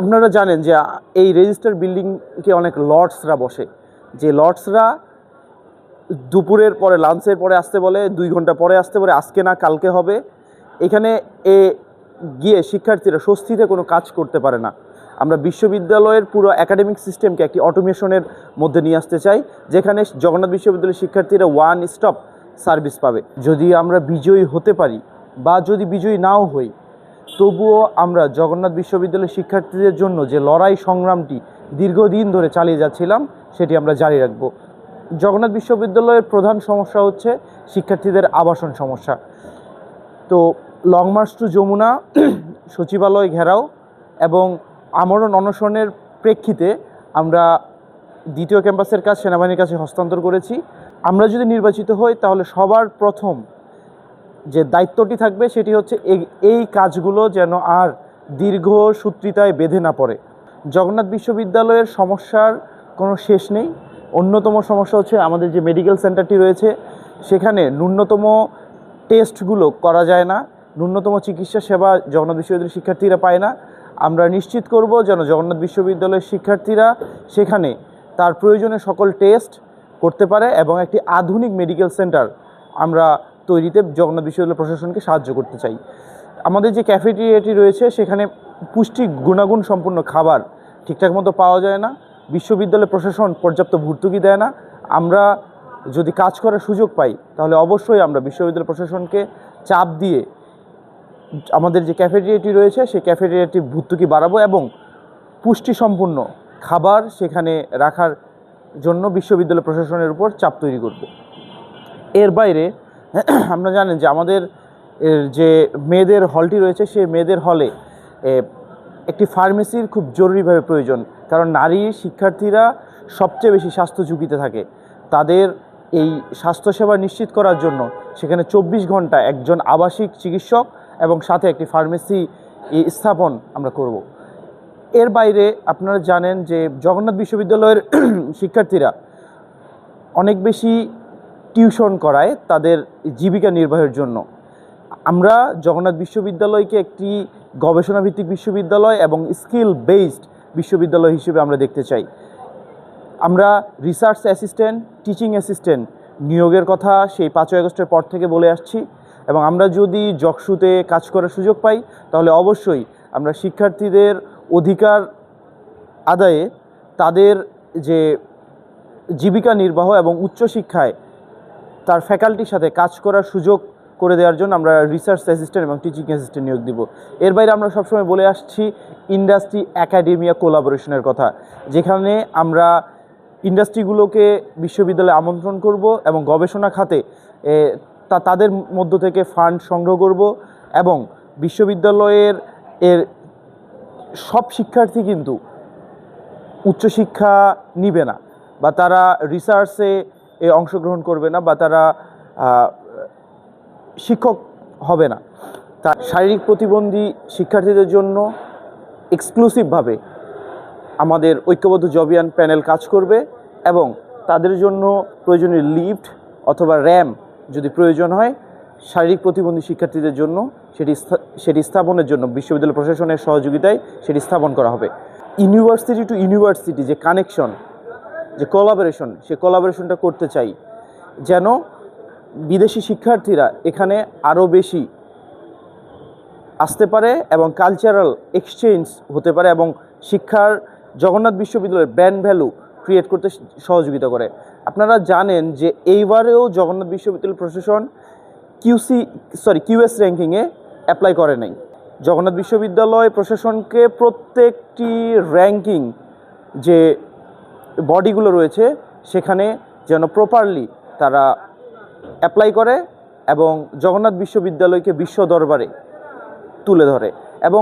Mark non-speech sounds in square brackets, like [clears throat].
আপনারা জানেন যে এই রেজিস্টার বিল্ডিংকে অনেক লর্ডসরা বসে। যে লর্ডসরা দুপুরের পরে লাঞ্চের পরে আসতে বলে, দুই ঘণ্টা পরে আসতে বলে, আজকে না কালকে হবে। এখানে এ গিয়ে শিক্ষার্থীরা স্বস্তিতে কোনো কাজ করতে পারে না। আমরা বিশ্ববিদ্যালয়ের পুরো একাডেমিক সিস্টেমকে একটি অটোমেশনের মধ্যে নিয়ে আসতে চাই, যেখানে জগন্নাথ বিশ্ববিদ্যালয়ের শিক্ষার্থীরা ওয়ান স্টপ সার্ভিস পাবে। যদি আমরা বিজয়ী হতে পারি বা যদি বিজয়ী নাও হই তবুও আমরা জগন্নাথ বিশ্ববিদ্যালয়ের শিক্ষার্থীদের জন্য যে লড়াই সংগ্রামটি দীর্ঘদিন ধরে চালিয়ে যাচ্ছিলাম, সেটি আমরা জারি রাখব। জগন্নাথ বিশ্ববিদ্যালয়ের প্রধান সমস্যা হচ্ছে শিক্ষার্থীদের আবাসন সমস্যা। তো লং মার্চ টু যমুনা, [clears throat] সচিবালয় ঘেরাও এবং আমরণ অনশনের প্রেক্ষিতে আমরা দ্বিতীয় ক্যাম্পাসের কাজ সেনাবাহিনীর কাছে হস্তান্তর করেছি। আমরা যদি নির্বাচিত হই, তাহলে সবার প্রথম যে দায়িত্বটি থাকবে সেটি হচ্ছে এই কাজগুলো যেন আর দীর্ঘ সূত্রিতায় বেঁধে না পড়ে। জগন্নাথ বিশ্ববিদ্যালয়ের সমস্যার কোনো শেষ নেই। অন্যতম সমস্যা হচ্ছে আমাদের যে মেডিকেল সেন্টারটি রয়েছে, সেখানে ন্যূনতম টেস্টগুলো করা যায় না, ন্যূনতম চিকিৎসা সেবা জগন্নাথ বিশ্ববিদ্যালয়ের শিক্ষার্থীরা পায় না। আমরা নিশ্চিত করব যেন জগন্নাথ বিশ্ববিদ্যালয়ের শিক্ষার্থীরা সেখানে তার প্রয়োজনে সকল টেস্ট করতে পারে এবং একটি আধুনিক মেডিকেল সেন্টার আমরা তৈরিতে জগন্নাথ বিশ্ববিদ্যালয় প্রশাসনকে সাহায্য করতে চাই। আমাদের যে ক্যাফেটেরিয়াটি রয়েছে, সেখানে পুষ্টি গুণাগুণ সম্পন্ন খাবার ঠিকঠাক মতো পাওয়া যায় না, বিশ্ববিদ্যালয় প্রশাসন পর্যাপ্ত ভর্তুকি দেয় না। আমরা যদি কাজ করার সুযোগ পাই, তাহলে অবশ্যই আমরা বিশ্ববিদ্যালয় প্রশাসনকে চাপ দিয়ে আমাদের যে ক্যাফেটেরিয়াটি রয়েছে, সেই ক্যাফেটেরিয়াটি ভর্তুকি বাড়াবো এবং পুষ্টি সম্পন্ন খাবার সেখানে রাখার জন্য বিশ্ববিদ্যালয় প্রশাসনের উপর চাপ তৈরি করব। এর বাইরে [clears throat] আমরা জানেন যে আমাদের যে মেয়েদের হলটি রয়েছে, সেই মেয়েদের হলে একটি ফার্মেসির খুব জরুরিভাবে প্রয়োজন। কারণ নারী শিক্ষার্থীরা সবচেয়ে বেশি স্বাস্থ্য ঝুঁকিতে থাকে। তাদের এই স্বাস্থ্যসেবা নিশ্চিত করার জন্য সেখানে চব্বিশ ঘণ্টা একজন আবাসিক চিকিৎসক এবং সাথে একটি ফার্মেসি স্থাপন আমরা করব। এর বাইরে আপনারা জানেন যে জগন্নাথ বিশ্ববিদ্যালয়ের [clears throat] শিক্ষার্থীরা অনেক বেশি টিউশন করায় তাদের জীবিকা নির্বাহের জন্য। আমরা জগন্নাথ বিশ্ববিদ্যালয়কে একটি গবেষণাভিত্তিক বিশ্ববিদ্যালয় এবং স্কিল বেসড বিশ্ববিদ্যালয় হিসেবে আমরা দেখতে চাই। আমরা রিসার্চ অ্যাসিস্ট্যান্ট, টিচিং অ্যাসিস্ট্যান্ট নিয়োগের কথা সেই পাঁচই আগস্টের পর থেকে বলে আসছি এবং আমরা যদি জকসুতে কাজ করার সুযোগ পাই, তাহলে অবশ্যই আমরা শিক্ষার্থীদের অধিকার আদায়ে তাদের যে জীবিকা নির্বাহ এবং উচ্চশিক্ষায় তার ফ্যাকাল্টির সাথে কাজ করার সুযোগ করে দেওয়ার জন্য আমরা রিসার্চ অ্যাসিস্ট্যান্ট এবং টিচিং অ্যাসিস্ট্যান্ট নিয়োগ দিব। এর বাইরে আমরা সবসময় বলে আসছি ইন্ডাস্ট্রি একাডেমিয়া কোলাবোরেশনের কথা, যেখানে আমরা ইন্ডাস্ট্রিগুলোকে বিশ্ববিদ্যালয়ে আমন্ত্রণ করব এবং গবেষণা খাতে তা তাদের মধ্য থেকে ফান্ড সংগ্রহ করব এবং বিশ্ববিদ্যালয়ের এর সব শিক্ষার্থী কিন্তু উচ্চশিক্ষা নিবে না বা তারা রিসার্চে এ অংশগ্রহণ করবে না বা তারা শিক্ষক হবে না। তা শারীরিক প্রতিবন্ধী শিক্ষার্থীদের জন্য এক্সক্লুসিভভাবে আমাদের ঐক্যবদ্ধ জবিয়ান প্যানেল কাজ করবে এবং তাদের জন্য প্রয়োজনীয় লিফট অথবা র্যাম যদি প্রয়োজন হয়, শারীরিক প্রতিবন্ধী শিক্ষার্থীদের জন্য সেটি সেটি স্থাপনের জন্য বিশ্ববিদ্যালয় প্রশাসনের সহযোগিতায় সেটি স্থাপন করা হবে। ইউনিভার্সিটি টু ইউনিভার্সিটি যে কানেকশন যে কোলাবোরেশন সে কোলাবোরেশনটা করতে চাই। যেন বিদেশি শিক্ষার্থীরা এখানে আরও বেশি আসতে পারে এবং কালচারাল এক্সচেঞ্জ হতে পারে এবং শিক্ষার জগন্নাথ বিশ্ববিদ্যালয়ের ব্র্যান্ড ভ্যালু ক্রিয়েট করতে সহযোগিতা করে। আপনারা জানেন যে এইবারেও জগন্নাথ বিশ্ববিদ্যালয় প্রশাসন কিউসি সরি কিউএস র্যাঙ্কিংয়ে অ্যাপ্লাই করে নাই। জগন্নাথ বিশ্ববিদ্যালয় প্রশাসনকে প্রত্যেকটি র্যাঙ্কিং যে বডিগুলো রয়েছে, সেখানে যেন প্রপারলি তারা অ্যাপ্লাই করে এবং জগন্নাথ বিশ্ববিদ্যালয়কে বিশ্ব দরবারে তুলে ধরে এবং